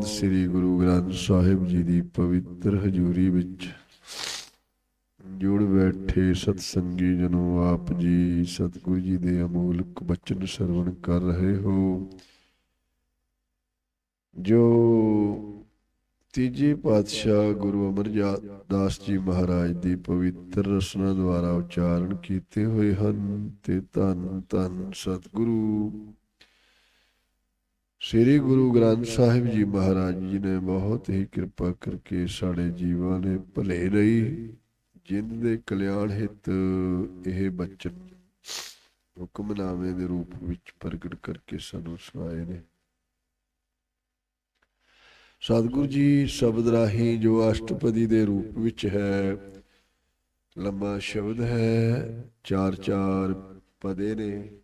ਬਖਸ਼ੌਦ ਸ੍ਰੀ ਗੁਰੂ ਗ੍ਰੰਥ ਸਾਹਿਬ ਜੀ ਦੀ ਪਵਿੱਤਰ ਹਜ਼ੂਰੀ ਵਿੱਚ ਜੁੜ ਬੈਠੇ ਸਤਸੰਗੀ ਜਨੋ, ਆਪ ਜੀ ਸਤਿਗੁਰੂ ਜੀ ਦੇ ਅਮੋਲਕ ਬਚਨ ਸਰਵਣ ਕਰ ਰਹੇ ਹੋ। ਜੋ ਤੀਜੇ ਪਾਤਸ਼ਾਹ ਗੁਰੂ ਅਮਰਦਾਸ ਜੀ ਮਹਾਰਾਜ ਦੀ ਪਵਿੱਤਰ ਰਸਨਾ ਦੁਆਰਾ ਉਚਾਰਨ ਕੀਤੇ ਹੋਏ ਹਨ, ਤੇ ਧੰਨ ਧੰਨ ਸਤਿਗੁਰੂ। ਸ੍ਰੀ ਗੁਰੂ ਗ੍ਰੰਥ ਸਾਹਿਬ ਜੀ ਮਹਾਰਾਜ ਜੀ ਨੇ ਬਹੁਤ ਹੀ ਕਿਰਪਾ ਕਰਕੇ ਸਾਡੇ ਜੀਵਾਂ ਨੇ ਭਲੇ ਲਈ ਜਿੰਦ ਦੇ ਕਲਿਆਣ ਹਿਤ ਇਹ ਬਚਨ ਹੁਕਮਨਾਮੇ ਦੇ ਰੂਪ ਵਿੱਚ ਪ੍ਰਗਟ ਕਰਕੇ ਸਾਨੂੰ ਸੁਣਾਏ ਨੇ। ਸਤਿਗੁਰੂ ਜੀ, ਸ਼ਬਦ ਰਾਹੀਂ ਜੋ ਅਸ਼ਟਪਦੀ ਦੇ ਰੂਪ ਵਿੱਚ ਹੈ, ਲੰਮਾ ਸ਼ਬਦ ਹੈ, ਚਾਰ ਚਾਰ ਪਦੇ ਨੇ।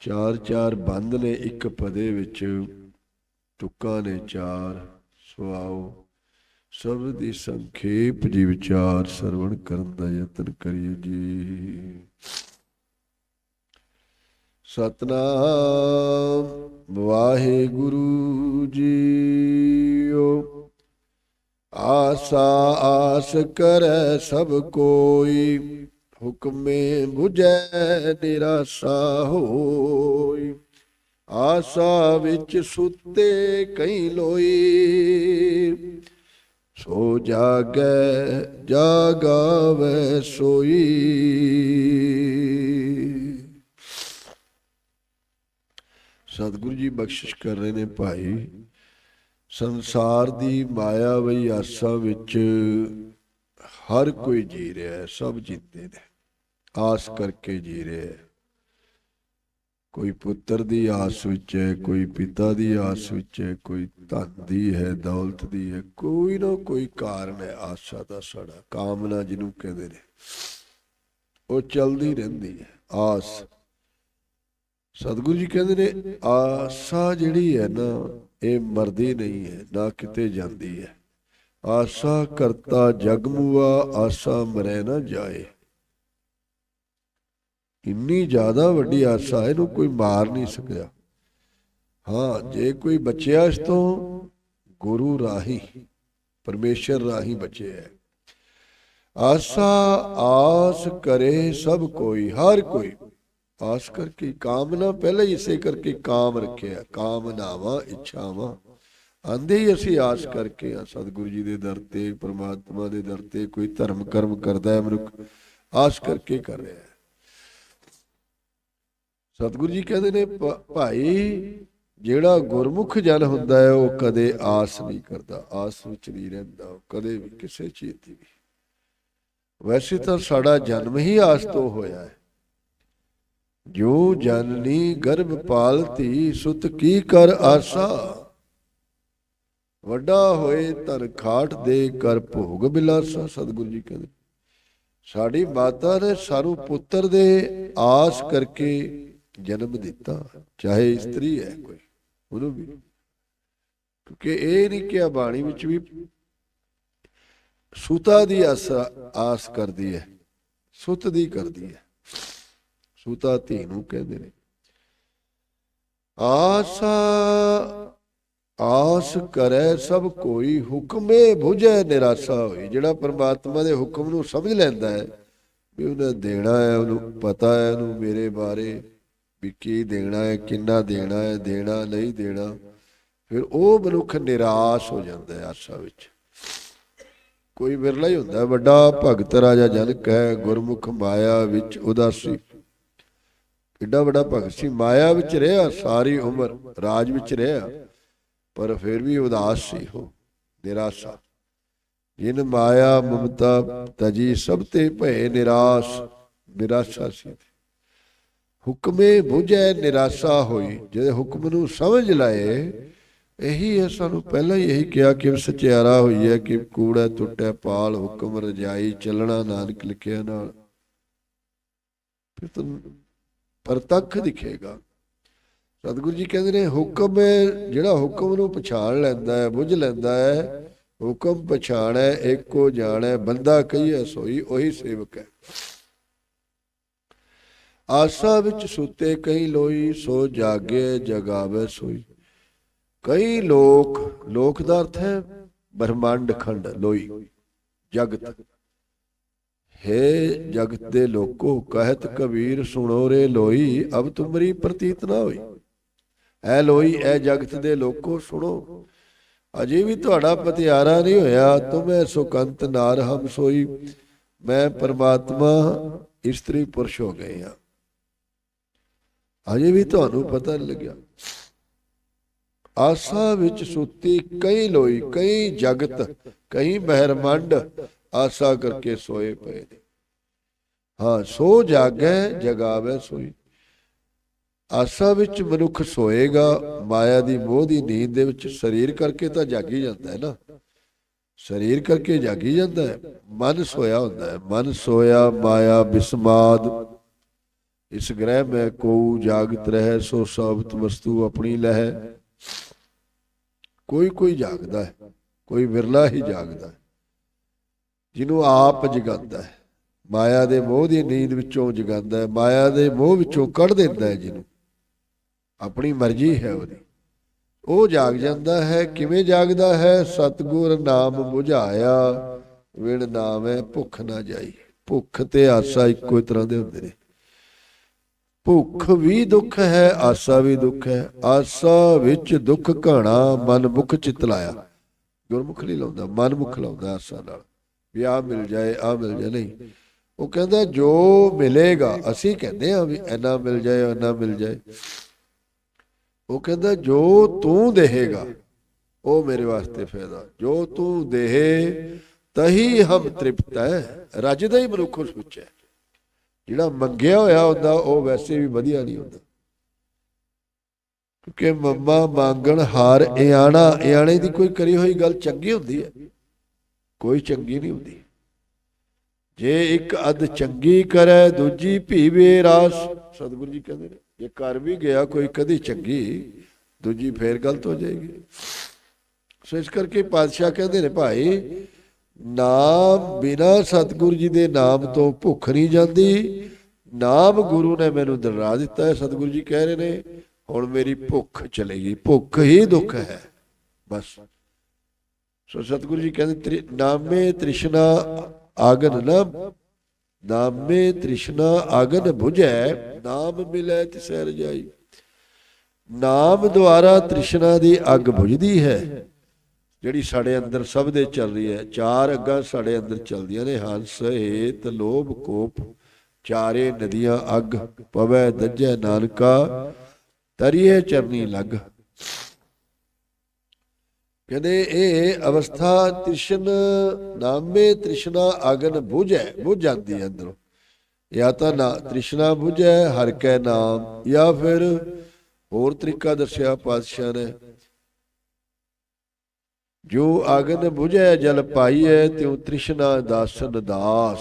ਚਾਰ ਚਾਰ ਬੰਦ ਨੇ ਇੱਕ ਪਦੇ ਵਿੱਚ, ਤੁਕਾਂ ਨੇ ਚਾਰ, ਸੁਆਓ। ਸਭ ਦੀ ਸੰਖੇਪ ਜੀ ਵਿਚਾਰ ਸਰਵਣ ਕਰਨ ਦਾ ਯਤਨ ਕਰੀਏ ਜੀ। ਸਤਨਾਮ ਵਾਹਿਗੁਰੂ ਜੀਓ। ਆਸਾ ਆਸ ਕਰੈ ਸਭ ਕੋਈ। ਹੁਕਮੇ 부ਜੈ ਨਿਰਾਸਾ ਹੋਈ। ਆਸਾ ਵਿੱਚ ਸੁੱਤੇ ਕਈ ਲੋਈ। ਸੋ ਜਾਗੈ, ਜਾਗਾਵੇ ਸੋਈ। ਸਤਿਗੁਰੂ ਜੀ ਬਖਸ਼ਿਸ਼ ਕਰ ਰਹੇ ਨੇ ਭਾਈ। ਸੰਸਾਰ ਦੀ ਮਾਇਆ ਵਈ ਆਸਾ ਵਿੱਚ ਹਰ ਕੋਈ ਜੀ ਰਿਹਾ ਹੈ ਸਭ ਜੀਤੇ ਨੇ। ਆਸ ਕਰਕੇ ਜੀ ਰਿਹਾ ਹੈ ਕੋਈ ਪੁੱਤਰ ਦੀ ਆਸ ਵਿੱਚ ਹੈ, ਕੋਈ ਪਿਤਾ ਦੀ ਆਸ ਵਿੱਚ ਹੈ, ਕੋਈ ਧਨ ਦੀ ਹੈ, ਦੌਲਤ ਦੀ ਹੈ, ਕੋਈ ਨਾ ਕੋਈ ਕਾਰਨ ਹੈ, ਆਸਾ ਦਾ ਸੜਾ ਕਾਮਨਾ ਜਿਹਨੂੰ ਕਹਿੰਦੇ ਨੇ। ਉਹ ਚਲਦੀ ਰਹਿੰਦੀ ਹੈ, ਆਸ। ਸਤਿਗੁਰੂ ਜੀ ਕਹਿੰਦੇ ਨੇ, ਆਸਾ ਜਿਹੜੀ ਹੈ ਨਾ, ਇਹ ਮਰਦੀ ਨਹੀਂ ਹੈ, ਨਾ ਕਿਤੇ ਜਾਂਦੀ ਹੈ। ਆਸਾ ਕਰਤਾ ਜਗਮੂਆ, ਆਸਾ ਮਰੈ ਨਾ ਜਾਏ। ਇੰਨੀ ਜ਼ਿਆਦਾ ਵੱਡੀ ਆਸਾ, ਇਹਨੂੰ ਕੋਈ ਮਾਰ ਨਹੀਂ ਸਕਿਆ। ਹਾਂ, ਜੇ ਕੋਈ ਬਚਿਆ ਇਸ ਤੋਂ, ਗੁਰੂ ਰਾਹੀ, ਪਰਮੇਸ਼ਰ ਰਾਹੀ ਬਚਿਆ ਆਸਾ, ਆਸ ਕਰੇ ਸਭ ਕੋਈ, ਹਰ ਕੋਈ। ਆਸ ਕਰਕੇ ਕਾਮਨਾ, ਪਹਿਲਾਂ ਹੀ ਇਸੇ ਕਰਕੇ ਕਾਮ ਰੱਖਿਆ, ਕਾਮਨਾਵਾਂ, ਇੱਛਾਵਾਂ। ਆਂਦੇ ਹੀ ਅਸੀਂ ਆਸ ਕਰਕੇ ਆ ਸਤਿਗੁਰੂ ਜੀ ਦੇ ਦਰ ਤੇ, ਪ੍ਰਮਾਤਮਾ ਦੇ ਦਰ ਤੇ ਕੋਈ ਧਰਮ ਕਰਮ ਕਰਦਾ ਹੈ ਮਨੁੱਖ, ਆਸ ਕਰਕੇ ਕਰ ਰਿਹਾ ਹੈ। ਸਤਿਗੁਰੂ ਜੀ ਕਹਿੰਦੇ ਨੇ ਭਾਈ, ਜਿਹੜਾ ਗੁਰਮੁਖ ਜਨ ਹੁੰਦਾ ਹੈ, ਉਹ ਕਦੇ ਆਸ ਨਹੀਂ ਕਰਦਾ, ਆਸ ਵਿੱਚ ਨਹੀਂ ਰਹਿੰਦਾ ਕਦੇ ਵੀ ਕਿਸੇ ਚੀਜ਼ ਦੀ ਵੈਸੇ ਤਾਂ ਸਾਡਾ ਜਨਮ ਹੀ ਆਸ ਤੋਂ ਹੋਇਆ ਹੈ। ਜੋ ਜਨਨੀ ਗਰਭ ਪਾਲਤੀ, ਸੁਤ ਕੀ ਕਰ ਆਸਾ? ਵੱਡਾ ਹੋਏ ਤਰ ਖਾਟ ਦੇ ਕਰ ਭੋਗ ਬਿਲਾਸਾ, ਸਤਿਗੁਰੂ ਜੀ ਕਹਿੰਦੇ। ਸਾਡੀ ਮਾਤਾ ਨੇ ਸਾਨੂੰ ਪੁੱਤਰ ਦੇ ਆਸ ਕਰਕੇ ਜਨਮ ਦਿੱਤਾ, ਚਾਹੇ ਇਸਤਰੀ ਹੈ ਕੋਈ, ਉਹਨੂੰ ਵੀ। ਕਿਉਂਕਿ ਇਹ ਨਹੀਂ ਕਿ ਬਾਣੀ ਵਿੱਚ ਵੀ ਸੂਤਾ ਦੀ ਆਸ ਆਸ ਕਰਦੀ ਹੈ, ਸੁਤ ਦੀ ਕਰਦੀ ਹੈ। ਸੂਤਾ ਧੀ ਨੂੰ ਕਹਿੰਦੇ ਨੇ, ਆਸਾ, ਆਸ ਕਰੇ ਸਭ ਕੋਈ, ਹੁਕਮੇ 부ਜੈ ਨਿਰਾਸ਼ਾ ਹੋਈ। ਜਿਹੜਾ ਪਰਮਾਤਮਾ ਦੇ ਹੁਕਮ ਨੂੰ ਸਮਝ ਲੈਂਦਾ ਹੈ, ਵੀ ਉਹਨੇ ਦੇਣਾ ਹੈ, ਉਹਨੂੰ ਪਤਾ ਹੈ, ਉਹਨੂੰ ਮੇਰੇ ਬਾਰੇ ਵੀ ਕੀ ਦੇਣਾ ਹੈ, ਕਿੰਨਾ ਦੇਣਾ ਹੈ, ਦੇਣਾ, ਨਹੀਂ ਦੇਣਾ। ਫਿਰ ਉਹ ਮਨੁੱਖ ਨਿਰਾਸ਼ ਹੋ ਜਾਂਦਾ ਹੈ ਆਸਾ ਵਿੱਚ। ਕੋਈ ਵਿਰਲਾ ਹੀ ਹੁੰਦਾ, ਵੱਡਾ ਭਗਤ ਰਾਜਾ ਜਨਕ ਹੈ, ਗੁਰਮੁਖ ਮਾਇਆ ਵਿੱਚ ਉਦਾਸੀ। ਕਿੱਡਾ ਵੱਡਾ ਭਗਤ ਸੀ, ਮਾਇਆ ਵਿੱਚ ਰਿਹਾ, ਸਾਰੀ ਉਮਰ ਰਾਜ ਵਿੱਚ ਰਿਹਾ, ਪਰ ਫਿਰ ਵੀ ਉਦਾਸ ਸੀ ਉਹ, ਨਿਰਾਸ਼ਾ। ਜਿਨ ਮਾਇਆ, ਮਮਤਾ, ਤਜੀ, ਸਭ ਤੇ ਭਏ ਨਿਰਾਸ਼, ਨਿਰਾਸ਼ਾ ਸੀ। ਹੁਕਮੇ 부ਜੈ ਨਿਰਾਸ਼ਾ ਹੋਈ। ਜਿਹੜੇ ਹੁਕਮ ਨੂੰ ਸਮਝ ਲਾਏ, ਇਹੀ ਹੈ ਸਾਨੂੰ ਪਹਿਲਾਂ ਹੀ ਇਹੀ ਕਿਹਾ ਕਿ ਸਚਿਆਰਾ ਹੋਈ ਹੈ ਕਿ ਕੂੜਾ ਟੁੱਟਿਆ, ਪਾਲ ਹੁਕਮ, ਰਜਾਈ ਚੱਲਣਾ, ਨਾਨਕ ਲਿਖਿਆ ਨਾਲ। ਫਿਰ ਤਾਂ ਪ੍ਰਤੱਖ ਦਿਖੇਗਾ। ਸਤਿਗੁਰੂ ਜੀ ਕਹਿੰਦੇ ਨੇ, ਹੁਕਮ ਜਿਹੜਾ ਹੁਕਮ ਨੂੰ ਪਛਾਣ ਲੈਂਦਾ ਹੈ, ਬੁੱਝ ਲੈਂਦਾ ਹੈ, ਹੁਕਮ ਪਛਾਣੈ ਏਕੋ ਜਾਣੈ, ਬੰਦਾ ਕਹੀਏ ਸੋਈ, ਉਹੀ ਸੇਵਕ ਹੈ। ਆਸਾ ਵਿੱਚ ਸੁਤੇ ਕਈ ਲੋਈ, ਸੋ ਜਾਗੇ ਜਗਾਵੇ ਸੋਈ। ਕਈ ਲੋਕ ਲੋਕ ਦਾ ਅਰਥ ਹੈ ਬ੍ਰਹਮੰਡ ਖੰਡ, ਲੋਈ, ਜਗਤ। ਹੇ ਜਗਤ ਦੇ ਲੋਕੋ, ਕਹਿਤ ਕਬੀਰ, ਸੁਣੋ ਰੇ ਲੋਈ, ਅਬ ਤੁਮਰੀ ਪ੍ਰਤੀਤ ਨਾ ਹੋਈ। ਐ ਲੋਈ, ਐ ਜਗਤ ਦੇ ਲੋਕੋ, ਸੁਣੋ। ਅਜੇ ਵੀ ਤੁਹਾਡਾ ਪਤਿਆਰਾ ਨਹੀਂ ਹੋਇਆ, ਤੁਮੇ ਸੁਕੰਤ ਨਾਰ ਹਮ ਸੋਈ। ਮੈਂ ਪਰਮਾਤਮਾ, ਇਸਤਰੀ ਪੁਰਸ਼ ਹੋ ਗਏ ਹਾਂ। ਅਜੇ ਵੀ ਤੁਹਾਨੂੰ ਪਤਾ ਨਹੀਂ ਲੱਗਿਆ। ਆਸਾ ਵਿੱਚ ਸੁੱਤੀ ਕਈ ਲੋਈ, ਕਈ ਜਗਤ, ਕਈ ਬਹਿਰਮੰਡ ਆਸਾ ਕਰਕੇ ਸੋਏ ਪਏ ਨੇ। ਹਾਂ, ਸੋ ਜਾਗੈ, ਜਗਾਵੇ ਸੋਈ। ਆਸਾ ਵਿੱਚ ਮਨੁੱਖ ਸੋਏਗਾ, ਮਾਇਆ ਦੀ ਮੋਹ ਦੀ ਨੀਂਦ ਦੇ ਵਿੱਚ ਸਰੀਰ ਕਰਕੇ ਤਾਂ ਜਾਗੀ ਜਾਂਦਾ ਹੈ ਨਾ। ਸਰੀਰ ਕਰਕੇ ਜਾਗੀ ਜਾਂਦਾ ਹੈ, ਮਨ ਸੋਇਆ ਹੁੰਦਾ ਹੈ। ਮਨ ਸੋਇਆ, ਮਾਇਆ ਬਿਸਮਾਦ। ਇਸ ਗ੍ਰਹਿ ਮੈਂ ਕੋ ਜਾਗਤ ਰਹਿ, ਸੋ ਸਾਬਤ ਵਸਤੂ ਆਪਣੀ ਲਹਿ। ਕੋਈ ਕੋਈ ਜਾਗਦਾ ਹੈ, ਕੋਈ ਵਿਰਲਾ ਹੀ ਜਾਗਦਾ ਹੈ, ਜਿਹਨੂੰ ਆਪ ਜਗਾਉਂਦਾ ਹੈ। ਮਾਇਆ ਦੇ ਮੋਹ ਦੀ ਨੀਂਦ ਵਿੱਚੋਂ ਜਗਾਉਂਦਾ ਹੈ, ਮਾਇਆ ਦੇ ਮੋਹ ਵਿੱਚੋਂ ਕੱਢ ਦਿੰਦਾ ਹੈ ਜਿਹਨੂੰ। ਆਪਣੀ ਮਰਜ਼ੀ ਹੈ ਉਹਦੀ। ਉਹ ਜਾਗ ਜਾਂਦਾ ਹੈ, ਕਿਵੇਂ ਜਾਗਦਾ ਹੈ? ਸਤਗੁਰ ਨਾਮ ਬੁਝਾਇਆ, ਵਿਣ ਨਾਮ ਹੈ ਭੁੱਖ ਨਾ ਜਾਈ। ਭੁੱਖ ਤੇ ਆਸਾ ਇੱਕੋ ਤਰ੍ਹਾਂ ਦੇ ਹੁੰਦੇ ਨੇ। ਭੁੱਖ ਵੀ ਦੁੱਖ ਹੈ, ਆਸਾ ਵੀ ਦੁੱਖ ਹੈ। ਆਸਾ ਵਿੱਚ ਦੁੱਖ ਘਾਣਾ ਮਨ ਮੁਖ ਚਿਤ ਲਾਇਆ। ਗੁਰਮੁਖ ਨਹੀਂ ਲਾਉਂਦਾ ਮਨ ਮੁਖ ਲਾਉਂਦਾ ਆਸਾ ਨਾਲ। ਵੀ ਆ ਮਿਲ ਜਾਏ ਆ ਮਿਲ ਜਾਏ, ਨਹੀਂ। ਉਹ ਕਹਿੰਦਾ, ਜੋ ਮਿਲੇਗਾ, ਅਸੀਂ ਕਹਿੰਦੇ ਆ ਵੀ ਇੰਨਾ ਮਿਲ ਜਾਏ, ਇੰਨਾ ਮਿਲ ਜਾਏ। ਉਹ ਕਹਿੰਦਾ, ਜੋ ਤੂੰ ਦੇਹੇਗਾ, ਉਹ ਮੇਰੇ ਵਾਸਤੇ ਫਾਇਦਾ। ਜੋ ਤੂੰ ਦੇਹੇ, ਤਹੀ ਹਮ ਤ੍ਰਿਪਤ। ਹੈ ਰੱਜਦਾ ਹੀ ਮਨੁੱਖ ਉਸ ਵਿੱਚ ਹੈ ਜਿਹੜਾ ਮੰਗਿਆ ਹੋਇਆ ਹੁੰਦਾ, ਉਹ ਵੈਸੇ ਵੀ ਵਧੀਆ ਨਹੀਂ ਹੁੰਦਾ। ਕਿਉਂਕਿ ਮੰਮਾ ਮੰਗਣ ਹਾਰ ਇਆਣਾ, ਇਆਣੇ ਦੀ ਕੋਈ ਕਰੀ ਹੋਈ ਗੱਲ ਚੰਗੀ ਹੁੰਦੀ ਹੈ। ਕੋਈ ਚੰਗੀ ਨਹੀਂ ਹੁੰਦੀ। ਜੇ ਇੱਕ ਅਧ ਚੰਗੀ ਕਰੇ, ਦੂਜੀ ਭੀਵੇ ਰਾਸ। ਸਤਿਗੁਰੂ ਜੀ ਕਹਿੰਦੇ ਨੇ, ਜੇ ਕਰ ਵੀ ਗਿਆ ਕੋਈ ਕਦੀ ਚੰਗੀ, ਦੂਜੀ ਫੇਰ ਗਲਤ ਹੋ ਜਾਏਗੀ। ਸੋ ਇਸ ਕਰਕੇ ਪਾਤਸ਼ਾਹ ਕਹਿੰਦੇ ਨੇ, ਭਾਈ ਨਾਮ ਬਿਨਾ ਸਤਿਗੁਰੂ ਜੀ ਦੇ ਨਾਮ ਤੋਂ ਭੁੱਖ ਨਹੀਂ ਜਾਂਦੀ। ਨਾਮ ਗੁਰੂ ਨੇ ਮੈਨੂੰ ਦਿਲਰਾ ਦਿੱਤਾ ਹੈ, ਸਤਿਗੁਰੂ ਜੀ ਕਹਿ ਰਹੇ ਨੇ, ਹੁਣ ਮੇਰੀ ਭੁੱਖ ਚਲੇਗੀ, ਭੁੱਖ ਹੀ ਦੁੱਖ ਹੈ, ਬਸ। ਸੋ ਸਤਿਗੁਰੂ ਜੀ ਕਹਿੰਦੇ ਨਾਮੇ ਤ੍ਰਿਸ਼ਨਾ ਆਗਨ ਨਾ, ਨਾਮੇ ਤ੍ਰਿਸ਼ਨਾ ਆਗਨ 부ਝੈ ਨਾਮ ਮਿਲੈ ਤਿਸੈ ਰਜਾਈ ਨਾਮ ਦੁਆਰਾ ਤ੍ਰਿਸ਼ਨਾ ਦੀ ਅੱਗ ਬੁਝਦੀ ਹੈ ਜਿਹੜੀ ਸਾਡੇ ਅੰਦਰ ਸਭ ਦੇ ਚੱਲ ਰਹੀ ਹੈ, ਚਾਰ ਅੱਗਾਂ ਸਾਡੇ ਅੰਦਰ ਚੱਲਦੀਆਂ ਨੇ, ਹੰਸ, ਹੇਤ, ਲੋਭ, ਕੋਪ, ਚਾਰੇ ਨਦੀਆਂ, ਅੱਗ, ਪਵੈ, ਦੱਜੈ, ਨਾਨਕਾ, ਤਰੀਏ, ਚਰਨੀ, ਲੱਗ। ਕਹਿੰਦੇ ਇਹ ਅਵਸਥਾ ਤ੍ਰਿਸ਼ਨ ਨਾਮੇ ਤ੍ਰਿਸ਼ਨਾ ਅਗਨ 부ਝੈ ਬੁਝ ਜਾਂਦੀ ਹੈ ਅੰਦਰੋਂ। ਜਾਂ ਤਾਂ ਨਾ ਤ੍ਰਿਸ਼ਨਾ 부ਝੈ ਹਰ ਕੈ ਨਾਮ, ਜਾਂ ਫਿਰ ਹੋਰ ਤਰੀਕਾ ਦੱਸਿਆ ਪਾਤਸ਼ਾਹ ਨੇ ਜੋ ਅਗਨ 부ਝੈ ਜਲ ਪਾਈਐ, ਤਿਉ ਤ੍ਰਿਸ਼ਨਾ ਦਾਸਨ ਦਾਸ।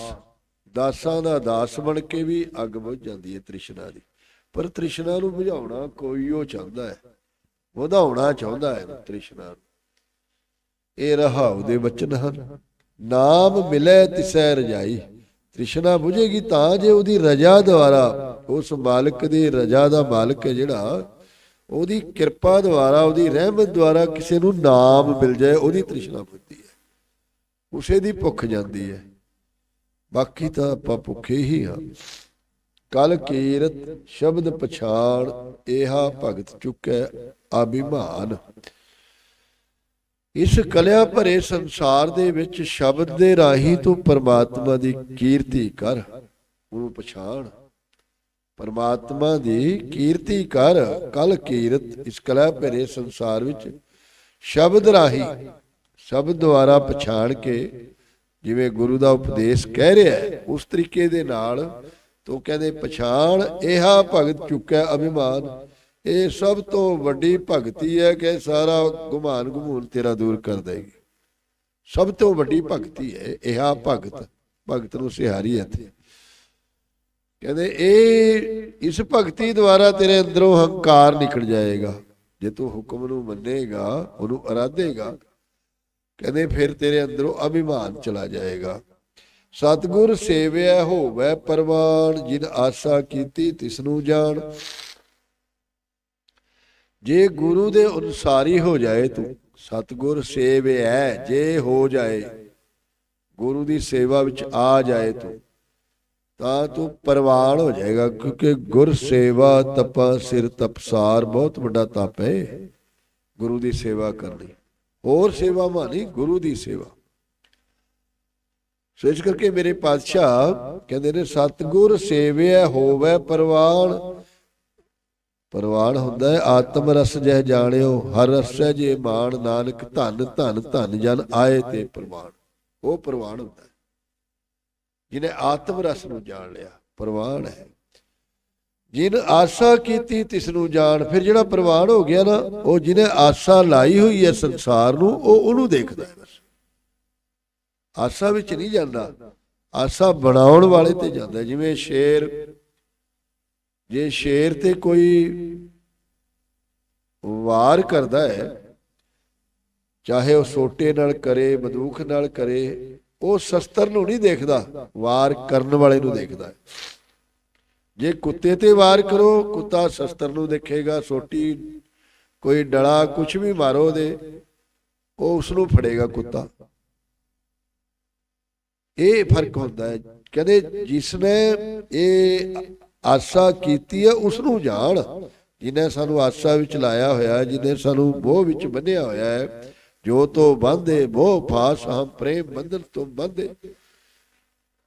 ਦਾਸਾਂ ਦਾ ਦਾਸ ਬਣ ਕੇ ਵੀ ਅੱਗ ਬੁਝ ਜਾਂਦੀ ਹੈ ਤ੍ਰਿਸ਼ਨਾ ਦੀ। ਪਰ ਤ੍ਰਿਸ਼ਨਾ ਨੂੰ ਬੁਝਾਉਣਾ ਕੋਈ ਉਹ ਚਾਹੁੰਦਾ ਹੈ। ਵਧਾਉਣਾ ਚਾਹੁੰਦਾ ਹੈ ਤ੍ਰਿਸ਼ਨਾ ਨੂੰ। ਇਹ ਰਹਾਉ ਦੇ ਵਚਨ ਹਨ। ਨਾਮ ਮਿਲੇ ਤਿਸੈ ਰਜਾਈ। ਤ੍ਰਿਸ਼ਨਾ 부ਝੇਗੀ ਤਾਂ ਜੇ ਉਹਦੀ ਰਜਾ ਦੁਆਰਾ, ਉਸ ਮਾਲਕ ਦੀ ਰਜਾ ਦਾ ਮਾਲਕ ਹੈ ਜਿਹੜਾ ਉਹਦੀ ਕਿਰਪਾ ਦੁਆਰਾ, ਉਹਦੀ ਰਹਿਮਤ ਦੁਆਰਾ ਕਿਸੇ ਨੂੰ ਨਾਮ ਮਿਲ ਜਾਏ, ਉਹਦੀ ਤ੍ਰਿਸ਼ਨਾ ਬੁੱਝਦੀ ਹੈ। ਉਸੇ ਦੀ ਭੁੱਖ ਜਾਂਦੀ ਹੈ। ਬਾਕੀ ਤਾਂ ਆਪਾਂ ਭੁੱਖੇ ਹੀ ਹਾਂ। ਕਲ ਕੀਰਤ ਸ਼ਬਦ ਪਛਾਣ ਇਹਾ ਭਗਤ ਚੁੱਕੈ ਆਭਿਮਾਨ ਇਸ ਕਲਿਆ ਭਰੇ ਸੰਸਾਰ ਦੇ ਵਿੱਚ ਸ਼ਬਦ ਦੇ ਰਾਹੀਂ ਤੂੰ ਪਰਮਾਤਮਾ ਦੀ ਕੀਰਤੀ ਕਰ, ਉਹਨੂੰ ਪਛਾਣ। ਪਰਮਾਤਮਾ ਦੀ ਕੀਰਤੀ ਕਰ ਕਲ ਕੀਰਤ ਇਸ ਕਲਾ ਭਰੇ ਸੰਸਾਰ ਵਿੱਚ ਸ਼ਬਦ ਰਾਹੀਂ, ਸ਼ਬਦ ਦੁਆਰਾ ਪਛਾਣ ਕੇ ਜਿਵੇਂ ਗੁਰੂ ਦਾ ਉਪਦੇਸ਼ ਕਹਿ ਰਿਹਾ ਹੈ, ਉਸ ਤਰੀਕੇ ਦੇ ਨਾਲ ਤੂੰ ਕਹਿੰਦੇ ਪਛਾਣ, ਇਹਾ ਭਗਤ ਚੁੱਕਾ ਅਭਿਮਾਨ, ਇਹ ਸਭ ਤੋਂ ਵੱਡੀ ਭਗਤੀ ਹੈ ਕਿ ਸਾਰਾ ਗੁਮਾਨ ਗੁਮੂਨ ਤੇਰਾ ਦੂਰ ਕਰ ਦੇਗੀ। ਸਭ ਤੋਂ ਵੱਡੀ ਭਗਤੀ ਹੈ, ਇਹਾ ਭਗਤ ਭਗਤ ਨੂੰ ਸਿਹਾਰੀ ਇੱਥੇ। ਕਹਿੰਦੇ, ਇਹ ਇਸ ਭਗਤੀ ਦੁਆਰਾ ਤੇਰੇ ਅੰਦਰੋਂ ਹੰਕਾਰ ਨਿਕਲ ਜਾਏਗਾ। ਜੇ ਤੂੰ ਹੁਕਮ ਨੂੰ ਮੰਨੇਗਾ, ਉਹਨੂੰ ਅਰਾਧੇਗਾ, ਕਹਿੰਦੇ, ਫਿਰ ਤੇਰੇ ਅੰਦਰੋਂ ਅਭਿਮਾਨ ਚਲਾ ਜਾਏਗਾ। ਸਤਗੁਰ ਸੇਵਿਆ ਹੋਵੇ ਪਰਵਾਨ, ਜਿਨ ਆਸਾ ਕੀਤੀ ਤਿਸ ਨੂੰ ਜਾਣ। ਜੇ ਗੁਰੂ ਦੇ ਅਨੁਸਾਰੀ ਹੋ ਜਾਏ ਤੂੰ, ਸਤਗੁਰ ਸੇਵਿਐ ਜੇ ਹੋ ਜਾਏ, ਗੁਰੂ ਦੀ ਸੇਵਾ ਵਿੱਚ ਆ ਜਾਏ ਤੂੰ। ਤਾਂ ਤੂੰ ਪਰਵਾਨ ਹੋ ਜਾਏਗਾ, ਕਿਉਂਕਿ ਗੁਰ ਸੇਵਾ ਤਪਾ ਸਿਰ ਤਪਸਾਰ ਬਹੁਤ ਵੱਡਾ ਤਪ ਹੈ। ਗੁਰੂ ਦੀ ਸੇਵਾ ਕਰਨੀ। ਹੋਰ ਸੇਵਾ ਮਾਨੀ ਗੁਰੂ ਦੀ ਸੇਵਾ। ਸੋ ਇਸ ਕਰਕੇ ਮੇਰੇ ਪਾਤਸ਼ਾਹ ਕਹਿੰਦੇ ਨੇ, ਸਤਗੁਰ ਸੇਵਿਆ ਹੋਵੇ ਪਰਵਾਨ। ਪਰਵਾਨ ਹੁੰਦਾ ਹੈ, ਆਤਮ ਰਸ ਜਹ ਜਾਣਿਓ, ਹਰ ਰਸੈ ਜੇ ਮਾਣ, ਨਾਨਕ ਧਨ ਧਨ ਧਨ ਜਨ ਆਏ ਤੇ ਪਰਵਾਨ। ਉਹ ਪਰਵਾਨ ਹੁੰਦਾ ਹੈ ਜਿਹਨੇ ਆਤਮ ਰਸ ਨੂੰ ਜਾਣ ਲਿਆ, ਪ੍ਰਵਾਨ ਹੈ। ਜਿਨ ਆਸਾ ਕੀਤੀ, ਤਿਸ ਨੂੰ ਜਾਣ, ਫਿਰ ਜਿਹੜਾ ਪ੍ਰਵਾਨ ਹੋ ਗਿਆ ਨਾ, ਉਹ ਜਿਹਨੇ ਆਸਾ ਲਾਈ ਹੋਈ ਹੈ ਸੰਸਾਰ ਨੂੰ, ਉਹ ਉਹਨੂੰ ਦੇਖਦਾ ਹੈ ਬਸ। ਆਸਾ ਵਿੱਚ ਨਹੀਂ ਜਾਂਦਾ। ਆਸਾ ਬਣਾਉਣ ਵਾਲੇ ਤੇ ਜਾਂਦਾ। ਜਿਵੇਂ ਸ਼ੇਰ, ਜੇ ਸ਼ੇਰ ਤੇ ਕੋਈ ਵਾਰ ਕਰਦਾ ਹੈ, ਚਾਹੇ ਉਹ ਸੋਟੇ ਨਾਲ ਕਰੇ ਬੰਦੂਕ ਨਾਲ ਕਰੇ ਉਹ ਸ਼ਸਤਰ ਨੂੰ ਨਹੀਂ ਦੇਖਦਾ, ਵਾਰ ਕਰਨ ਵਾਲੇ ਨੂੰ ਦੇਖਦਾ ਜੇ ਕੁੱਤੇ ਤੇ ਵਾਰ ਕਰੋ, ਕੁੱਤਾ ਸ਼ਸਤਰ ਨੂੰ ਦੇਖੇਗਾ, ਸੋਟੀ, ਕੋਈ ਡਲਾ ਕੁਝ ਵੀ ਮਾਰੋ ਦੇ ਉਹ ਉਸ ਨੂੰ ਫੜੇਗਾ ਕੁੱਤਾ। ਇਹ ਫ਼ਰਕ ਹੁੰਦਾ ਹੈ। ਕਹਿੰਦੇ ਜਿਸ ਨੇ ਇਹ ਆਸਾ ਕੀਤੀ ਹੈ ਉਸ ਨੂੰ ਜਾਣ। ਜਿਨੇ ਸਾਨੂੰ ਆਸਾ ਵਿੱਚ ਲਾਇਆ ਹੋਇਆ ਹੈ, ਜਿਨੇ ਸਾਨੂੰ ਬੋਹ ਵਿੱਚ ਬੰਨਿਆ ਹੋਇਆ ਹੈ ਜੋ ਤੋ ਬੰਧੇ ਮੋਹ ਫਾਸ ਹਮ ਪ੍ਰੇਮ ਬੰਧਨ ਤੋਂ ਬੰਧੇ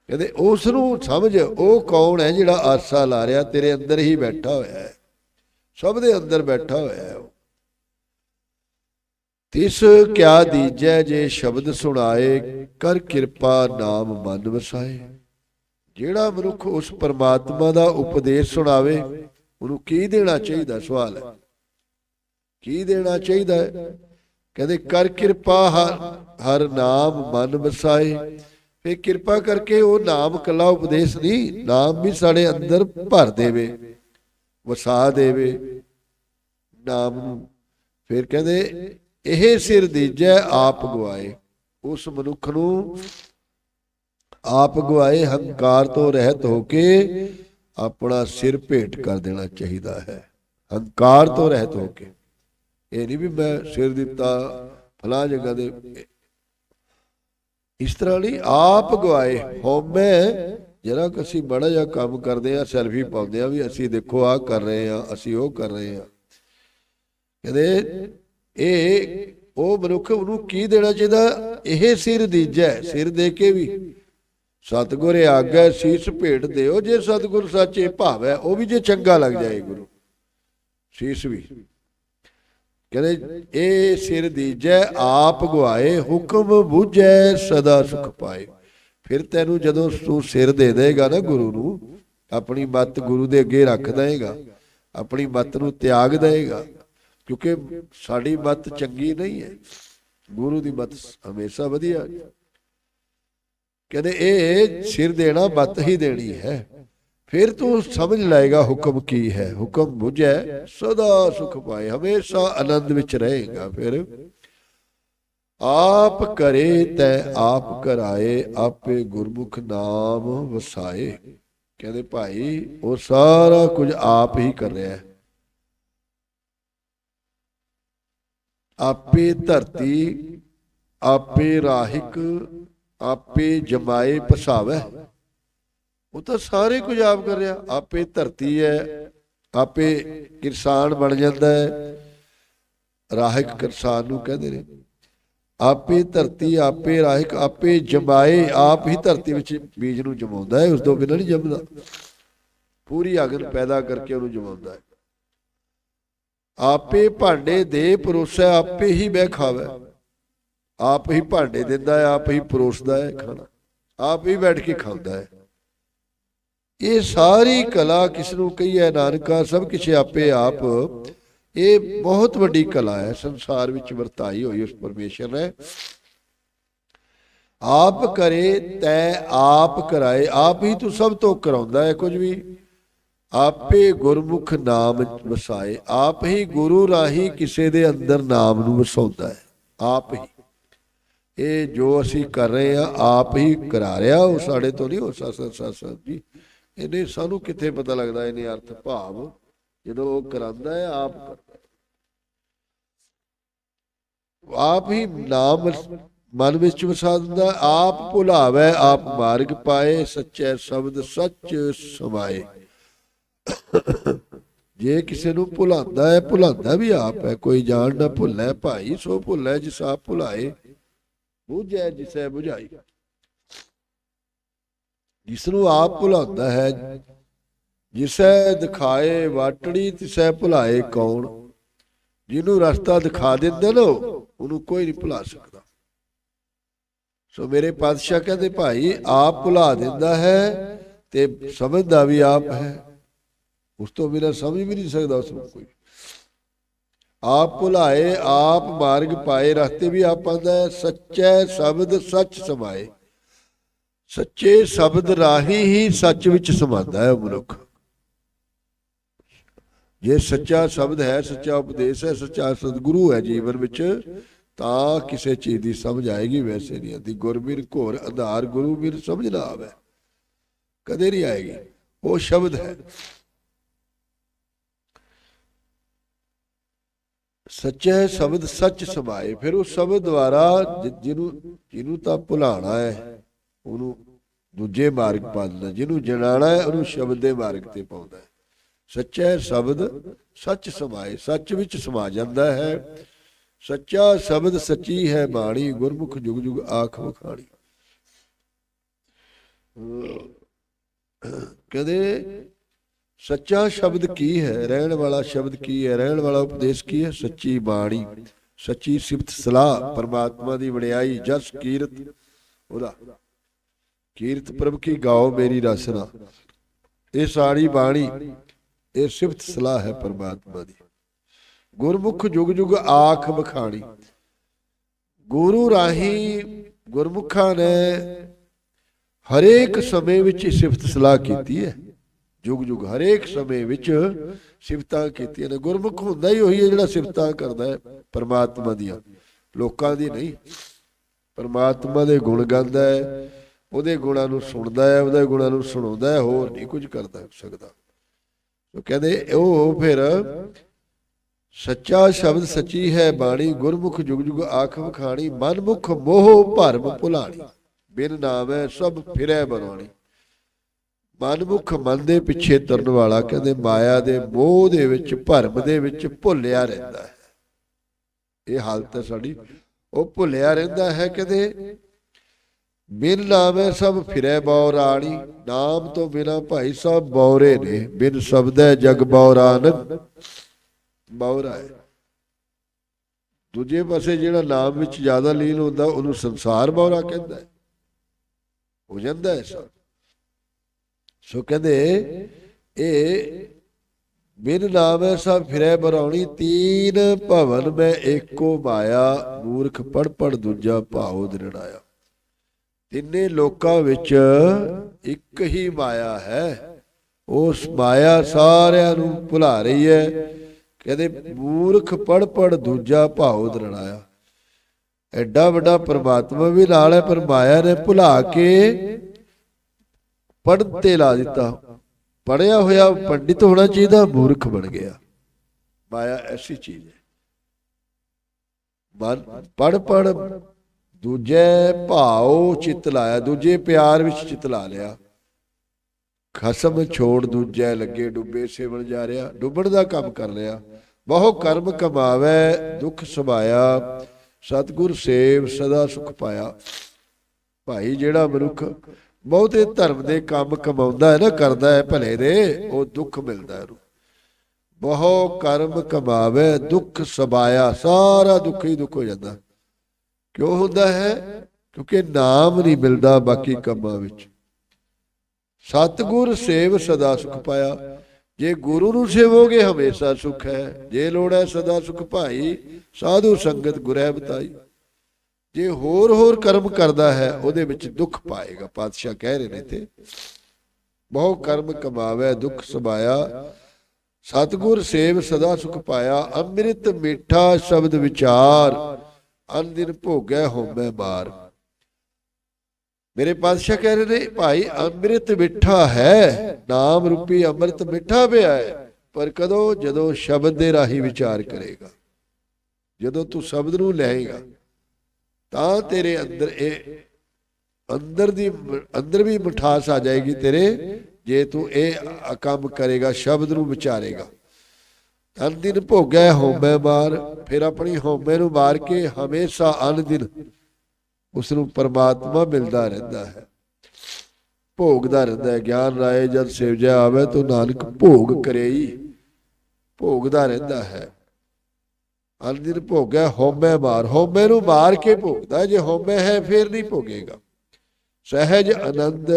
ਕਹਿੰਦੇ ਉਸ ਨੂੰ ਸਮਝ, ਉਹ ਕੌਣ ਹੈ ਜਿਹੜਾ ਆਸਾ ਲਾ ਰਿਹਾ, ਤੇਰੇ ਅੰਦਰ ਹੀ ਬੈਠਾ ਹੋਇਆ ਹੈ। ਸਭ ਦੇ ਅੰਦਰ ਬੈਠਾ ਹੋਇਆ ਹੈ ਤਿਸ ਕਿਆ ਦੀਜੈ ਜੇ ਸ਼ਬਦ ਸੁਣਾਏ, ਕਰ ਕਿਰਪਾ ਨਾਮ ਮਨ ਵਸਾਏ। ਜਿਹੜਾ ਮਨੁੱਖ ਉਸ ਪਰਮਾਤਮਾ ਦਾ ਉਪਦੇਸ਼ ਸੁਣਾਵੇ, ਉਹਨੂੰ ਕੀ ਦੇਣਾ ਚਾਹੀਦਾ ਸਵਾਲ ਹੈ? ਕੀ ਦੇਣਾ ਚਾਹੀਦਾ ਹੈ? ਕਹਿੰਦੇ, ਕਰ ਕਿਰਪਾ ਹਰ ਹਰ ਨਾਮ ਮਨ ਵਸਾਏ। ਫੇ ਕਿਰਪਾ ਕਰਕੇ ਉਹ ਨਾਮ ਕੱਲਾ ਉਪਦੇਸ਼ ਨਹੀਂ ਨਾਮ ਵੀ ਸਾਡੇ ਅੰਦਰ ਭਰ ਦੇਵੇ, ਵਸਾ ਦੇਵੇ। ਨਾਮ ਨੂੰ ਫਿਰ ਕਹਿੰਦੇ, ਇਹ ਸਿਰ ਦੀਜੈ ਆਪ ਗਵਾਏ ਉਸ ਮਨੁੱਖ ਨੂੰ ਆਪ ਗਵਾਏ ਹੰਕਾਰ ਤੋਂ ਰਹਿਤ ਹੋ ਕੇ ਆਪਣਾ ਸਿਰ ਭੇਟ ਕਰ ਦੇਣਾ ਚਾਹੀਦਾ ਹੈ। ਹੰਕਾਰ ਤੋਂ ਰਹਿਤ ਹੋ ਕੇ। ਇਹ ਨਹੀਂ ਵੀ ਮੈਂ ਸਿਰ ਦਿੱਤਾ ਫਲਾ ਜਗ੍ਹਾ ਦੇ ਇਸ ਤਰ੍ਹਾਂ ਨਹੀਂ, ਆਪ ਗਵਾਏ ਹਉਮੈ ਜਰਾ ਅਸੀਂ ਬੜਾ ਜਿਹਾ ਕੰਮ ਕਰਦੇ ਆ ਸੈਲਫੀ ਪਾਉਂਦੇ ਆ ਵੀ ਅਸੀਂ ਦੇਖੋ ਆ ਕਰ ਰਹੇ ਆ ਅਸੀਂ ਉਹ ਕਰ ਰਹੇ ਆ ਕਹਿੰਦੇ ਇਹ ਉਹ ਮਨੁੱਖ ਉਹਨੂੰ ਕੀ ਦੇਣਾ ਚਾਹੀਦਾ? ਇਹ ਸਿਰ ਦੀਜੈ ਸਿਰ ਦੇ ਕੇ ਵੀ। ਸਤਿਗੁਰ ਆਗੈ ਸੀਸ ਭੇਟ ਦਿਓ, ਜੇ ਸਤਿਗੁਰ ਸੱਚੇ ਭਾਵੈ ਉਹ ਵੀ ਜੇ ਚੰਗਾ ਲੱਗ ਜਾਏ ਗੁਰੂ। ਸੀਸ ਵੀ। ਕਹਿੰਦੇ ਇਹ ਸਿਰ ਦੀਜੈ, ਆਪ ਗਵਾਏ ਹੁਕਮ ਬੁਝੈ, ਸਦਾ ਸੁਖ ਪਾਏ। ਫਿਰ ਤੈਨੂੰ ਜਦੋਂ ਤੂੰ ਸਿਰ ਦੇ ਦੇਗਾ ਨਾ ਗੁਰੂ ਨੂੰ, ਆਪਣੀ ਮੱਤ ਗੁਰੂ ਦੇ ਅੱਗੇ ਰੱਖ ਦੇਗਾ ਆਪਣੀ ਮੱਤ ਨੂੰ ਤਿਆਗ ਦੇਗਾ ਕਿਉਂਕਿ ਸਾਡੀ ਮੱਤ ਚੰਗੀ ਨਹੀਂ ਹੈ। ਗੁਰੂ ਦੀ ਮੱਤ ਹਮੇਸ਼ਾ ਵਧੀਆ ਕਹਿੰਦੇ ਇਹ ਸਿਰ ਦੇਣਾ, ਮੱਤ ਹੀ ਦੇਣੀ ਹੈ। ਫਿਰ ਤੂੰ ਸਮਝ ਲਏਗਾ ਹੁਕਮ ਕੀ ਹੈ। ਹੁਕਮ ਬੁਝੈ, ਸਦਾ ਸੁਖ ਪਾਏ, ਹਮੇਸ਼ਾ ਆਨੰਦ ਵਿੱਚ ਰਹੇਗਾ ਫਿਰ। ਆਪ ਕਰੇ ਤੈ ਆਪ ਕਰਾਏ, ਆਪੇ ਗੁਰਮੁਖ ਨਾਮ ਵਸਾਏ। ਕਹਿੰਦੇ ਭਾਈ, ਉਹ ਸਾਰਾ ਕੁਝ ਆਪ ਹੀ ਕਰ ਰਿਹਾ ਹੈ। ਆਪੇ ਧਰਤੀ, ਆਪੇ ਰਾਹਿਕ, ਆਪੇ ਜਮਾਏ ਪਸਾਵੇ। ਉਹ ਤਾਂ ਸਾਰੇ ਕੁਝ ਆਪ ਕਰ ਰਿਹਾ। ਆਪੇ ਧਰਤੀ ਹੈ, ਆਪੇ ਕਿਸਾਨ ਬਣ ਜਾਂਦਾ ਹੈ। ਰਾਹਿਕ ਕਿਸਾਨ ਨੂੰ ਕਹਿੰਦੇ ਨੇ, ਆਪੇ ਧਰਤੀ, ਆਪੇ ਰਾਹਿਕ, ਆਪੇ ਜਮਾਏ, ਆਪ ਹੀ ਧਰਤੀ ਵਿੱਚ ਬੀਜ ਨੂੰ ਜਮਾਉਂਦਾ ਹੈ। ਉਸ ਤੋਂ ਬਿਨਾਂ ਨਹੀਂ ਜੰਮਦਾ। ਪੂਰੀ ਅਗਨ ਪੈਦਾ ਕਰਕੇ ਉਹਨੂੰ ਜਮਾਉਂਦਾ ਹੈ। ਆਪੇ ਭਾਂਡੇ ਦੇ ਪਰੋਸੈ, ਆਪੇ ਹੀ ਬਹਿ ਖਾਵੇ। ਆਪ ਹੀ ਭਾਂਡੇ ਦਿੰਦਾ ਹੈ, ਆਪ ਹੀ ਪਰੋਸਦਾ ਹੈ ਖਾਣਾ। ਆਪ ਹੀ ਬੈਠ ਕੇ ਖਾਂਦਾ ਹੈ। ਇਹ ਸਾਰੀ ਕਲਾ ਕਿਸ ਨੂੰ ਕਹੀਏ ਨਾਨਕਾ, ਸਭ ਕੁਛ ਆਪੇ ਆਪ। ਇਹ ਬਹੁਤ ਵੱਡੀ ਕਲਾ ਹੈ, ਸੰਸਾਰ ਵਿੱਚ ਵਰਤਾਈ ਹੋਈ ਉਸ ਪਰਮੇਸ਼ਰ ਨੇ। ਆਪ ਕਰੇ, ਤੈ ਆਪ ਕਰਾਏ, ਆਪ ਹੀ ਤੂੰ ਸਭ ਤੋਂ ਕਰਾਉਂਦਾ ਹੈ ਕੁਝ ਵੀ। ਆਪੇ ਗੁਰਮੁਖ ਨਾਮ ਵਸਾਏ, ਆਪ ਹੀ ਗੁਰੂ ਰਾਹੀ ਕਿਸੇ ਦੇ ਅੰਦਰ ਨਾਮ ਨੂੰ ਵਸਾਉਂਦਾ ਹੈ, ਆਪ ਹੀ। ਇਹ ਜੋ ਅਸੀਂ ਕਰ ਰਹੇ ਆ ਆਪ ਹੀ ਕਰਾ ਰਿਹਾ, ਉਹ ਸਾਡੇ ਤੋਂ ਨਹੀਂ ਹੋ ਸਕਦਾ ਸਤ ਜੀ ਇਹਨੇ ਸਾਨੂੰ ਕਿੱਥੇ ਪਤਾ ਲੱਗਦਾ ਇਹਨੇ ਅਰਥ ਭਾਵ? ਜਦੋਂ ਉਹ ਕਰਾਂਦਾ ਹੈ, ਆਪ ਕਰਦਾ ਆਪ ਹੀ ਨਾਮ ਮਨ ਵਿੱਚ ਵਸਾ ਦਿੰਦਾ ਆਪ ਭੁਲਾਵੇ, ਆਪ ਮਾਰਗ ਪਾਏ, ਸੱਚੇ ਸ਼ਬਦ ਸੱਚ ਸਮਾਏ। ਜੇ ਕਿਸੇ ਨੂੰ ਭੁਲਾਉਂਦਾ ਹੈ, ਭੁਲਾਉਂਦਾ ਵੀ ਆਪ ਹੈ, ਕੋਈ ਜਾਣ ਨਾ ਭੁੱਲੇ ਭਾਈ, ਸੋ ਭੁੱਲੇ ਜਿਸ ਆਪ ਭੁਲਾਏ, ਬੁਝੈ ਜਿਸੈ ਬੁਝਾਈ। ਜਿਸ ਨੂੰ ਆਪ ਭੁਲਾਉਂਦਾ ਹੈ, ਜਿਸੈ ਦਿਖਾਏ ਵਾਟੜੀ, ਤਿਸੈ ਭੁਲਾਏ ਕੌਣ? ਜਿਹਨੂੰ ਰਸਤਾ ਦਿਖਾ ਦਿੰਦਾ ਨਾ, ਉਹਨੂੰ ਕੋਈ ਨਹੀਂ ਭੁਲਾ ਸਕਦਾ। ਸੋ ਮੇਰੇ ਪਾਤਸ਼ਾਹ ਕਹਿੰਦੇ, ਭਾਈ, ਆਪ ਭੁਲਾ ਦਿੰਦਾ ਹੈ ਤੇ ਸਮਝਦਾ ਵੀ ਆਪ ਹੈ। ਉਸ ਤੋਂ ਬਿਨਾਂ ਸਮਝ ਵੀ ਨਹੀਂ ਸਕਦਾ ਉਸ ਨੂੰ ਕੋਈ। ਆਪ ਭੁਲਾਏ, ਆਪ ਮਾਰਗ ਪਾਏ, ਰਸਤੇ ਵੀ ਆਪ ਪਾਉਂਦਾ ਸੱਚੇ ਸ਼ਬਦ ਸੱਚ ਸਮਾਏ। ਸੱਚੇ ਸ਼ਬਦ ਰਾਹੀਂ ਹੀ ਸੱਚ ਵਿੱਚ ਸਮਾਉਂਦਾ ਹੈ ਮਨੁੱਖ। ਜੇ ਸੱਚਾ ਸ਼ਬਦ ਹੈ, ਸੱਚਾ ਉਪਦੇਸ਼ ਹੈ, ਸੱਚਾ ਸਤਿਗੁਰੂ ਹੈ ਜੀਵਨ ਵਿੱਚ, ਤਾਂ ਕਿਸੇ ਚੀਜ਼ ਦੀ ਸਮਝ ਆਏਗੀ ਵੈਸੇ ਨਹੀਂ। ਆਉਂਦੀ ਗੁਰਬੀਰ ਘੋਰ ਆਧਾਰ ਗੁਰੂ ਵੀਰ ਸਮਝ ਨਾ ਆਵੇ। ਕਦੇ ਨਹੀਂ ਆਏਗੀ। ਉਹ ਸ਼ਬਦ ਹੈ। ਸੱਚੇ ਸ਼ਬਦ ਸੱਚ ਸਮਾਏ, ਫਿਰ ਉਹ ਸ਼ਬਦ ਦੁਆਰਾ ਜਿਹਨੂੰ ਜਿਹਨੂੰ ਤਾਂ ਭੁਲਾਣਾ ਹੈ ਉਹਨੂੰ ਦੂਜੇ ਮਾਰਗ ਪਾ ਦਿੰਦਾ, ਜਿਹਨੂੰ ਜਣਾਣਾ ਹੈ, ਉਹਨੂੰ ਸ਼ਬਦ ਦੇ ਮਾਰਗ ਤੇ ਪਾਉਂਦਾ ਹੈ। ਸੱਚਾ ਸ਼ਬਦ, ਸੱਚ ਸਮਾਏ, ਸੱਚ ਵਿੱਚ ਸਮਾ ਜਾਂਦਾ ਹੈ। ਸੱਚਾ ਸ਼ਬਦ ਸੱਚੀ ਹੈ ਬਾਣੀ, ਗੁਰਮੁਖ ਜੁਗ ਜੁਗ ਆਖ ਵਖਾਣੀ। ਕਦੇ ਸੱਚਾ ਸ਼ਬਦ ਕੀ ਹੈ, ਰਹਿਣ ਵਾਲਾ ਸ਼ਬਦ ਕੀ ਹੈ, ਰਹਿਣ ਵਾਲਾ ਉਪਦੇਸ਼ ਕੀ ਹੈ? ਸੱਚੀ ਬਾਣੀ, ਸੱਚੀ ਸਿਫਤ ਸਲਾਹ, ਪਰਮਾਤਮਾ ਦੀ ਵਡਿਆਈ, ਜਸ ਕੀਰਤ, ਉਹਦਾ। ਕੀਰਤ ਪ੍ਰਭ ਕੀ ਗਾਓ ਮੇਰੀ ਰਸਨਾ। ਇਹ ਸਾਰੀ ਬਾਣੀ, ਇਹ ਸਿਫਤ ਸਲਾਹ ਹੈ ਪਰਮਾਤਮਾ ਦੀ। ਗੁਰਮੁਖ ਜੁਗ ਜੁਗ ਆਖ ਬਖਾਣੀ ਗੁਰੂ ਰਾਹੀਂ ਗੁਰਮੁਖਾਂ ਨੇ ਹਰੇਕ ਸਮੇਂ ਵਿੱਚ ਸਿਫਤ ਸਲਾਹ ਕੀਤੀ ਹੈ। ਜੁਗ ਜੁਗ ਹਰੇਕ ਸਮੇਂ ਵਿੱਚ ਸਿਫਤਾਂ ਕੀਤੀਆਂ ਨੇ। ਗੁਰਮੁਖ ਹੁੰਦਾ ਹੀ ਉਹੀ ਹੈ ਜਿਹੜਾ ਸਿਫਤਾਂ ਕਰਦਾ ਹੈ ਪਰਮਾਤਮਾ ਦੀਆਂ। ਲੋਕਾਂ ਦੀ ਨਹੀਂ। ਪਰਮਾਤਮਾ ਦੇ ਗੁਣ ਗਾਉਂਦਾ ਹੈ। ਉਹਦੇ ਗੁਣਾਂ ਨੂੰ ਸੁਣਦਾ ਹੈ, ਉਹਦੇ ਗੁਣਾਂ ਨੂੰ ਸੁਣਾਉਂਦਾ ਹੈ, ਹੋਰ ਨਹੀਂ ਕੁਝ ਕਰਦਾ ਸਕਦਾ। ਉਹ ਕਹਿੰਦੇ, ਉਹ ਫਿਰ ਸੱਚਾ ਸ਼ਬਦ ਸੱਚੀ ਹੈ ਬਾਣੀ, ਗੁਰਮੁਖ ਜੁਗ ਜੁਗ ਆਖ ਵਖਾਣੀ, ਮਨਮੁਖ ਮੋਹ ਭਰਮ ਭੁਲਾਣੀ। ਬਿਨ ਨਾਮ ਹੈ ਸਭ ਫਿਰੈ ਬਰਵਾਣੀ। ਮਨਮੁਖ ਮਨ ਦੇ ਪਿੱਛੇ ਤੁਰਨ ਵਾਲਾ ਕਹਿੰਦੇ, ਮਾਇਆ ਦੇ ਮੋਹ ਦੇ ਵਿੱਚ, ਭਰਮ ਦੇ ਵਿੱਚ ਭੁੱਲਿਆ ਰਹਿੰਦਾ ਹੈ। ਇਹ ਹਾਲਤ ਹੈ ਸਾਡੀ। ਉਹ ਭੁੱਲਿਆ ਰਹਿੰਦਾ ਹੈ, ਕਹਿੰਦੇ ਬਿਨ ਨਾਮੈ ਸਭ ਫਿਰੈ ਬੌਰਾਣੀ ਨਾਮ ਤੋਂ ਬਿਨਾ ਭਾਈ ਸਾਹਿਬ ਬੌਰੇ ਨੇ, ਬਿਨ ਸ਼ਬਦੈ ਜਗ ਬੌਰਾਨ ਬੌਰਾ ਹੈ ਦੂਜੇ ਪਾਸੇ ਜਿਹੜਾ ਨਾਮ ਵਿੱਚ ਜ਼ਿਆਦਾ ਲੀਨ ਹੁੰਦਾ, ਉਹਨੂੰ ਸੰਸਾਰ ਬੌਰਾ ਕਹਿੰਦਾ ਹੈ। ਹੋ ਜਾਂਦਾ ਹੈ ਸਭ। ਸੋ ਕਹਿੰਦੇ, ਇਹ ਬਿਨ ਨਾਮੈ ਸਭ ਫਿਰੈ ਬਰਾਉਣੀ, ਤੀਨ ਭਵਨ ਮੈਂ ਏਕੋ ਮਾਇਆ, ਮੂਰਖ ਪੜ ਪੜ ਦੂਜਾ ਭਾਉ ਦ੍ਰਿੜਾਇਆ। ਤਿੰਨੇ ਲੋਕਾਂ ਵਿੱਚ ਇੱਕ ਹੀ ਮਾਇਆ ਹੈ। ਉਸ ਮਾਇਆ ਸਾਰਿਆਂ ਨੂੰ ਭੁਲਾ ਰਹੀ ਹੈ। ਕਹਿੰਦੇ, ਮੂਰਖ ਪੜ ਪੜ ਦੂਜਾ ਭਾਉ ਦ੍ਰਿੜਾਇਆ ਐਡਾ ਵੱਡਾ ਪਰਮਾਤਮਾ ਵੀ ਨਾਲ ਹੈ, ਪਰ ਮਾਇਆ ਨੇ ਭੁਲਾ ਕੇ ਪੜ੍ਹਨ ਤੇ ਲਾ ਦਿੱਤਾ। ਪੜਿਆ ਹੋਇਆ ਪੰਡਿਤ ਹੋਣਾ ਚਾਹੀਦਾ, ਮੂਰਖ ਬਣ ਗਿਆ। ਮਾਇਆ ਐਸੀ ਚੀਜ਼ ਹੈ। ਮਨ ਪੜ ਪੜ ਦੂਜੇ ਭਾਉ ਚਿਤ ਲਾਇਆ, ਦੂਜੇ ਪਿਆਰ ਵਿੱਚ ਚਿੱਤ ਲਾ ਲਿਆ। ਖਸਮ ਛੋੜ ਦੂਜੇ ਲੱਗੇ, ਡੁੱਬੇ ਸੇਵਣ ਜਾ ਰਿਹਾ। ਡੁੱਬਣ ਦਾ ਕੰਮ ਕਰ ਲਿਆ। ਬਹੁ ਕਰਮ ਕਮਾਵੇ, ਦੁੱਖ ਸੁਭਾਇਆ ਸਤਿਗੁਰ ਸੇਵ ਸਦਾ ਸੁਖ ਪਾਇਆ। ਭਾਈ ਜਿਹੜਾ ਮਨੁੱਖ ਬਹੁਤੇ ਧਰਮ ਦੇ ਕੰਮ ਕਮਾਉਂਦਾ ਹੈ ਨਾ, ਕਰਦਾ ਹੈ ਭਲੇ ਦੇ, ਉਹ ਦੁੱਖ ਮਿਲਦਾ ਹੈ ਉਹਨੂੰ। ਬਹੁ ਕਰਮ ਕਮਾਵੇ, ਦੁੱਖ ਸਬਾਇਆ ਸਾਰਾ ਦੁੱਖ ਹੀ ਦੁੱਖ ਹੋ ਜਾਂਦਾ। ਕਿਉਂ ਹੁੰਦਾ ਹੈ? ਕਿਉਂਕਿ ਨਾਮ ਨਹੀਂ ਮਿਲਦਾ ਬਾਕੀ ਕੰਮਾਂ ਵਿੱਚ। ਸਤਿਗੁਰ ਸੇਵ ਸਦਾ ਸੁਖ ਪਾਇਆ। ਜੇ ਗੁਰੂ ਨੂੰ ਸੇਵੋਗੇ ਹਮੇਸ਼ਾ ਸੁਖ ਹੈ। ਜੇ ਲੋੜ ਹੈ ਸਦਾ ਸੁਖ ਭਾਈ, ਸਾਧੂ ਸੰਗਤ ਗੁਰੈ ਬਤਾਈ। ਜੇ ਹੋਰ ਹੋਰ ਕਰਮ ਕਰਦਾ ਹੈ, ਉਹਦੇ ਵਿੱਚ ਦੁੱਖ ਪਾਏਗਾ। ਪਾਤਸ਼ਾਹ ਕਹਿ ਰਹੇ ਨੇ ਤੇ ਬਹੁ ਕਰਮ ਕਮਾਵੇ, ਦੁੱਖ ਸਬਾਇਆ ਸਤਿਗੁਰ ਸੇਵ ਸਦਾ ਸੁਖ ਪਾਇਆ। ਅੰਮ੍ਰਿਤ ਮਿੱਠਾ ਸ਼ਬਦ ਵਿਚਾਰ। ਅਨ ਦਿਨ ਭੋਗੈ ਹੋਮੈ ਮਾਰ ਮੇਰੇ ਪਾਤਸ਼ਾਹ ਕਹਿ ਰਹੇ ਨੇ, ਭਾਈ, ਅੰਮ੍ਰਿਤ ਮਿੱਠਾ ਹੈ, ਨਾਮ ਰੂਪੀ ਅੰਮ੍ਰਿਤ ਮਿੱਠਾ ਪਿਆ ਹੈ, ਪਰ ਕਦੋਂ, ਜਦੋਂ ਸ਼ਬਦ ਦੇ ਰਾਹੀਂ ਵਿਚਾਰ ਕਰੇਗਾ। ਜਦੋਂ ਤੂੰ ਸ਼ਬਦ ਨੂੰ ਲਏਗਾ, ਤਾਂ ਤੇਰੇ ਅੰਦਰ ਇਹ, ਅੰਦਰ ਦੀ, ਅੰਦਰ ਵੀ ਮਿਠਾਸ ਆ ਜਾਏਗੀ ਤੇਰੇ, ਜੇ ਤੂੰ ਇਹ ਕੰਮ ਕਰੇਗਾ, ਸ਼ਬਦ ਨੂੰ ਵਿਚਾਰੇਗਾ। ਤਨ ਦਿਨ ਭੋਗੈ ਹਉਮੈ ਮਾਰ ਫਿਰ ਆਪਣੀ ਹਉਮੈ ਨੂੰ ਮਾਰ ਕੇ ਹਮੇਸ਼ਾ ਅਨ ਦਿਨ ਉਸ ਨੂੰ ਪਰਮਾਤਮਾ ਮਿਲਦਾ ਰਹਿੰਦਾ ਹੈ। ਭੋਗਦਾ ਰਹਿੰਦਾ ਗਿਆਨ ਰਾਏ, ਜਦ ਸਿਵਜਿਆ ਆਵੇ ਤੋ ਨਾਨਕ ਭੋਗ ਕਰੇਈ। ਭੋਗਦਾ ਰਹਿੰਦਾ ਹੈ। ਅਨ ਦਿਨ ਭੋਗੈ ਹਉਮੈ ਮਾਰ। ਹਉਮੈ ਨੂੰ ਮਾਰ ਕੇ ਭੋਗਦਾ ਜੇ ਹਉਮੈ ਹੈ, ਫਿਰ ਨਹੀਂ ਭੋਗੇਗਾ। ਸਹਿਜ ਆਨੰਦ,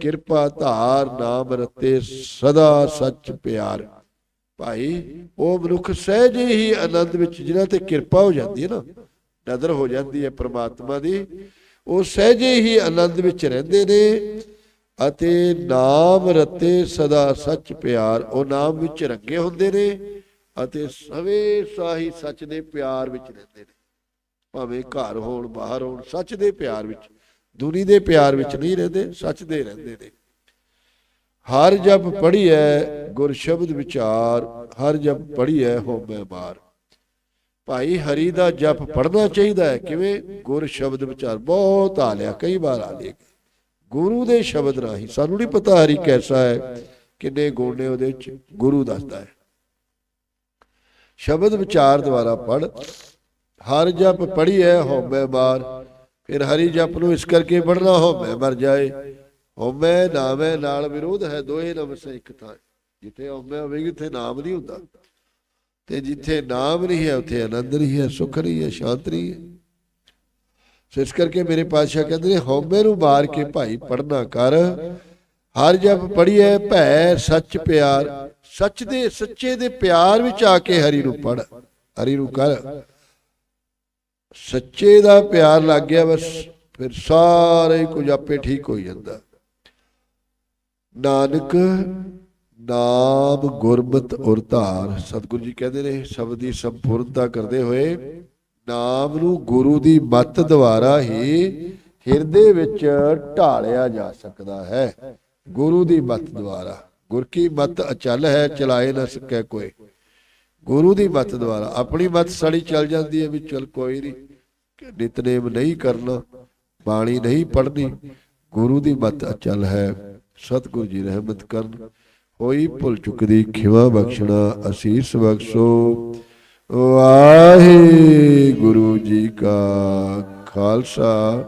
ਕਿਰਪਾ ਧਾਰ, ਨਾਮ ਰਤੇ ਸਦਾ ਸੱਚ ਪਿਆਰ। ਭਾਈ, ਉਹ ਮਨੁੱਖ ਸਹਿਜ ਹੀ ਆਨੰਦ ਵਿੱਚ ਜਿਨ੍ਹਾਂ ਤੇ ਕਿਰਪਾ ਹੋ ਜਾਂਦੀ ਹੈ ਨਾ, ਨਦਰ ਹੋ ਜਾਂਦੀ ਹੈ ਪ੍ਰਮਾਤਮਾ ਦੀ, ਉਹ ਸਹਿਜੇ ਹੀ ਆਨੰਦ ਵਿੱਚ ਰਹਿੰਦੇ ਨੇ ਅਤੇ ਨਾਮ ਰਤੇ ਸਦਾ ਸੱਚ ਪਿਆਰ, ਉਹ ਨਾਮ ਵਿੱਚ ਰੰਗੇ ਹੁੰਦੇ ਨੇ ਅਤੇ ਹਮੇਸ਼ਾ ਸ਼ਾਹੀ ਸੱਚ ਦੇ ਪਿਆਰ ਵਿੱਚ ਰਹਿੰਦੇ ਨੇ। ਭਾਵੇਂ ਘਰ ਹੋਣ, ਬਾਹਰ ਹੋਣ, ਸੱਚ ਦੇ ਪਿਆਰ ਵਿੱਚ, ਦੁਨੀ ਦੇ ਪਿਆਰ ਵਿੱਚ ਨਹੀਂ ਰਹਿੰਦੇ, ਸੱਚ ਦੇ ਰਹਿੰਦੇ ਨੇ। ਹਰ ਜਪ ਪੜੀਐ ਗੁਰ ਸ਼ਬਦ ਵਿਚਾਰ, ਹਰ ਜਪ ਪੜੀਐ ਹੋਮੈ ਮਾਰ। ਭਾਈ ਹਰੀ ਦਾ ਜਪ ਪੜਨਾ ਚਾਹੀਦਾ ਹੈ, ਕਿਵੇਂ? ਗੁਰ ਸ਼ਬਦ ਵਿਚਾਰ, ਬਹੁਤ ਆ ਲਿਆ, ਕਈ ਵਾਰ ਆ ਲਿਆ। ਗੁਰੂ ਦੇ ਸ਼ਬਦ ਰਾਹੀਂ, ਸਾਨੂੰ ਨਹੀਂ ਪਤਾ ਹਰੀ ਕੈਸਾ ਹੈ, ਕਿੰਨੇ ਗੁਣ ਨੇ ਉਹਦੇ ਵਿੱਚ ਗੁਰੂ ਦੱਸਦਾ ਹੈ। ਸ਼ਬਦ ਵਿਚਾਰ ਦੁਆਰਾ ਪੜ ਹਰ ਜਪ ਪੜੀਐ ਹੋਮੈ ਮਾਰ, ਫਿਰ ਹਰੀ ਜਪ ਨੂੰ ਇਸ ਕਰਕੇ ਪੜਨਾ ਹੋਮੈ ਮਰ ਜਾਏ। ਹੋਮੈ ਨਾਮੈ ਨਾਲ ਵਿਰੋਧ ਹੈ, ਦੋਹੇ ਨਵਸੇ ਇੱਕ ਥਾਂ। ਜਿੱਥੇ ਹੋਮੈ ਹੋਵੇਗੀ ਉੱਥੇ ਨਾਮ ਨਹੀਂ ਹੁੰਦਾ। ਤੇ ਜਿੱਥੇ ਨਾਮ ਨਹੀਂ ਹੈ, ਉੱਥੇ ਆਨੰਦ ਨਹੀਂ ਹੈ, ਸੁਖ ਨਹੀਂ ਹੈ, ਸ਼ਾਂਤ ਨਹੀਂ ਹੈ। ਸੋ ਇਸ ਕਰਕੇ ਮੇਰੇ ਪਾਤਸ਼ਾਹ ਕਹਿੰਦੇ ਨੇ, ਹਉਮੈ ਨੂੰ ਮਾਰ ਕੇ ਭਾਈ ਪੜਨਾ ਕਰ। ਹਰ ਜਪ ਪੜੀਏ ਭੈ ਸੱਚ ਪਿਆਰ। ਸੱਚ ਦੇ, ਸੱਚੇ ਦੇ ਪਿਆਰ ਵਿੱਚ ਆ ਕੇ ਹਰੀ ਨੂੰ ਪੜ ਹਰੀ ਨੂੰ ਕਰ। ਸੱਚੇ ਦਾ ਪਿਆਰ ਲੱਗ ਗਿਆ ਬਸ, ਫਿਰ ਸਾਰੇ ਕੁਝ ਆਪੇ ਠੀਕ ਹੋ ਜਾਂਦਾ। ਨਾਨਕ, ਨਾਮ, ਗੁਰਮਤ ਔਰ ਧਾਰ। ਸਤਿਗੁਰੂ ਜੀ ਕਹਿੰਦੇ ਨੇ ਸ਼ਬਦ ਦੀ ਸੰਪੂਰਨਤਾ ਕਰਦੇ ਹੋਏ ਨਾਮ ਨੂੰ ਗੁਰੂ ਦੀ ਮੱਤ ਦੁਆਰਾ ਹੀ ਹਿਰਦੇ ਵਿੱਚ ਢਾਲਿਆ ਜਾ ਸਕਦਾ ਹੈ। ਗੁਰੂ ਦੀ ਮੱਤ ਦੁਆਰਾ। ਗੁਰ ਕੀ ਮੱਤ ਅਚਲ ਹੈ, ਚਲਾਏ ਨਾ ਸਕੈ ਕੋਈ। ਗੁਰੂ ਦੀ ਮੱਤ ਦੁਆਰਾ। ਆਪਣੀ ਮੱਤ ਸੜੀ ਚਲ ਜਾਂਦੀ ਹੈ ਵੀ ਚਲ ਕੋਈ ਨਹੀਂ ਨਿਤਨੇਮ ਨਹੀਂ ਕਰਨਾ, ਬਾਣੀ ਨਹੀਂ ਪੜ੍ਹਨੀ। ਗੁਰੂ ਦੀ ਮੱਤ ਅਚਲ ਹੈ। ਸਤਿਗੁਰੂ ਜੀ ਰਹਿਮਤ ਕਰਨ। ਹੋਈ ਭੁੱਲ ਚੁੱਕਦੀ ਖਿਵਾ ਬਖਸ਼ਣਾ, ਅਸੀਸ ਬਖਸ਼ੋ। ਵਾਹਿਗੁਰੂ ਜੀ ਕਾ ਖਾਲਸਾ।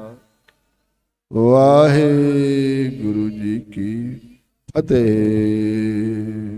ਵਾਹਿਗੁਰੂ ਜੀ ਕੀ ਫਤਿਹ।